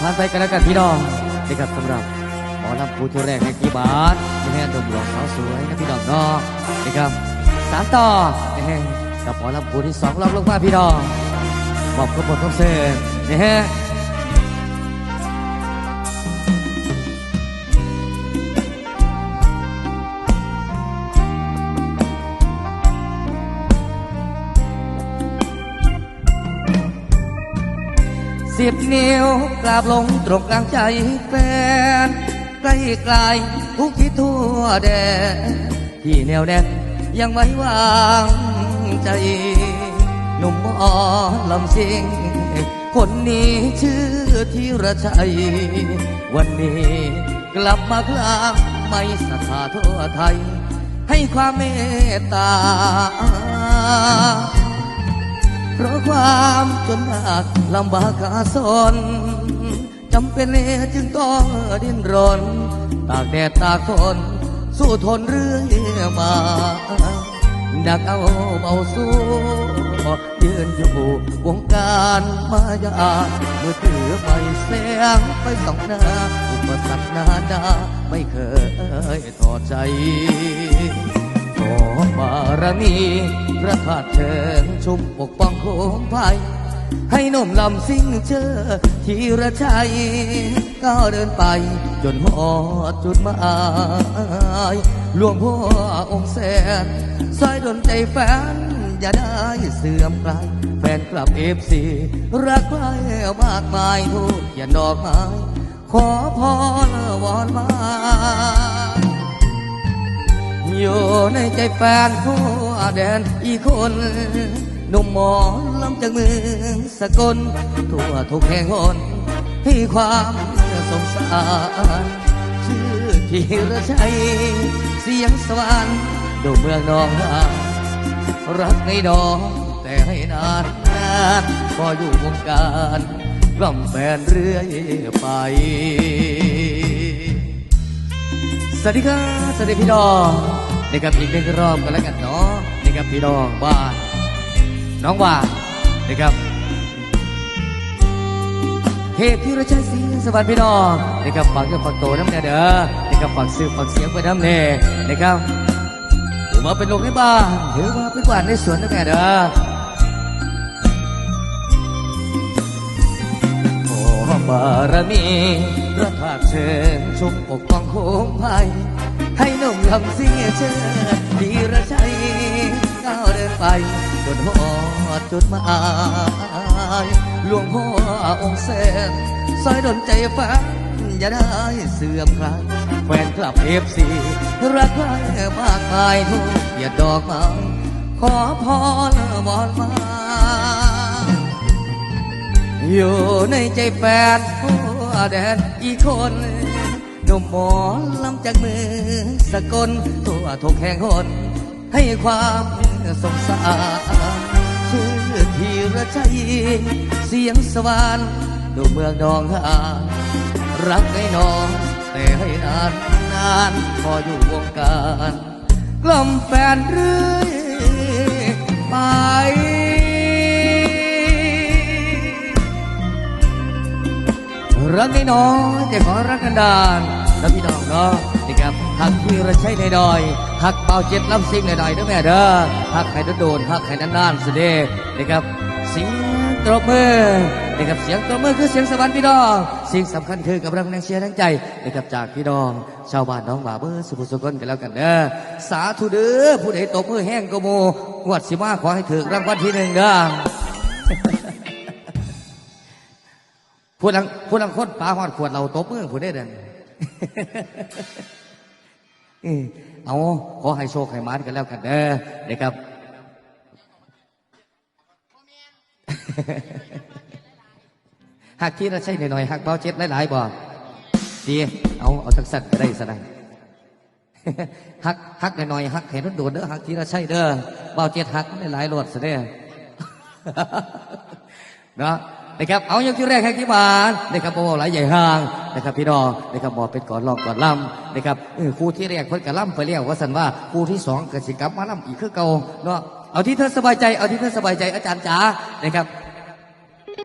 ผ่านไปกันแล้วกันพี่น้องนะครับสำหรับหมอลำพูทัวแรกในกี่บาทนะฮะดมหลวงสาวสวยนะพี่น้องเนาะนะครับสามต่อนะฮะกับหมอลำพูที่สองรอบลงมาพี่น้องบอกขบวนคอนเสิร์ตนะฮะ สิบนิ้วกราบลงตรงกลางใจแฟนใกล้ไกลทุกที่ทั่วแดนที่แนวแน่นยังไว้วางใจ หนุ่มหมอนลำสิงคนนี้ชื่อธีรชัย วันนี้กลับมาคลางไม่สถาทั่วไทย ให้ความเมตตา เพราะความจนยากลำบากขาสนจำเป็นจึงต้องดิ้นรน ตากแดดตากฝนสู้ทนเรื่อยมาดักเอาเบาสู้ยืนอยู่วงการมายาเมื่อถือไม่แสงไปสองหน้า อุปสรรคนานาไม่เคยทอดใจ อบารมีพระธาตุเชิงชุมปกป้องโคมภัยให้นมลำซิ่งเจอทีระชัยก้าวเดินไปจนหอดจุดหมายหลวงพ่อองค์แสนซอยดนใจแฟน อย่าได้เสื่อมไกลแฟนกลับเอฟซีรักใครมากมายทูกเขียนดอกไม้ขอพรวอนมา ในใจแฟนทั่วแดนอีกคนหนุ่มหมอลำจากเมืองสกล ทั่วทุกแห่งหนให้ความสงสารชื่อธีรชัย เสียงสวรรค์ดูเมืองนองหารักในดองแต่ให้นานนานพออยู่วงการกล่อมแฟนเรื่อยไปสวัสดีครับสวัสดีพี่น้อง นะครับอีกหนึ่งรอบกันแล้วกันเนาะนะครับพี่น้องบ้านน้องว่านะครับเหตุที่เราใช้สีสวัสดีพี่น้องนะครับฝากเงินฝากโตน้ำเนี่ยเด้อนะครับฝากซื้อฝากเสียงไปน้ำเนี่ยนะครับถือว่าเป็นลงในบ้านถือว่าเป็นกวาดในสวนน้ำเนี่ยเด้อขอบารมีพระธาตุเชิงชุมปกป้องโคมภัย ให้หนุ่มลำเสียเชิญดีระชัยก้าวเดินไปจนหอดจุดหมายหลวงพ่อองค์แสนซอยดนใจฟ้าอย่าได้เสื่อมคลายแฟนคลับเอฟซีรักใครมากมายทุกอย่าดอกไม้ขอพรวอนมา อยู่ในใจแฟนทั่วแดนอีกคน หนุ่มหมอลำจากเมืองสกลทั่วทุกแห่งหนให้ความสงสารชื่อธีรชัยเสียงสวรรค์ดูเมืองดองหารักไอ้น้องแต่ให้นานนานพออยู่วงการ กล่อมแฟนเรื่อยไป รักน้อยแต่ขอรักกันดานแล้วพี่น้องเนาะนี่ครับหักพี่ระใช้ในดอยหักเบาเจ็ดลำซิงในดอยเด้อแม่เด้อหักใครโดนหักใครนานๆสุดเด้นี่ครับเสียงตบมือนี่ครับเสียงตบมือคือเสียงสวรรค์พี่น้องสิ่งสำคัญคือกับแรงแรงเชียร์แรงใจนี่ครับจากพี่น้อง ชาวบ้านน้องบ่าเบอร์สุภสุกนกันแล้วกันเด้อสาธุเด้อผู้ใดตบมือแห้งก็โมงวดสิมาขอให้ถือรางวัลที่หนึ่งเด้อ ผู้ลังผู้ลังคนปลาหอดขวดเราตบมือผู้ได้เด่นเออเอาขอให้โชคให้มานกันแล้วกันเด้อเด็กครับหักที่เราใช้หน่อยๆหักเบาเจ็ดหลายๆบ่ดีเอาเอาทักสัตว์ก็ได้สนะหักหักหน่อยๆหักเห็นรถโดดเด้อหักที่เราใช้เด้อเบาเจ็ดหักหลายๆรถซะเด้อเนาะ นะครับเอาอย่างที่แรกให้กี่บาทนะครับโอ้หลายใหญ่ห่างนะครับพี่น้องนะครับบอเป็นก่อนลองก่อนล่ำนะครับครูที่แรกเพิ่นกะล่ำไปเรียกว่าสันว่าครูที่สองกสิกรรมมาล่ำอีกคือเก่าเนาะเอาที่เธอสบายใจเอาที่เธอสบายใจอาจารย์จ๋านะครับ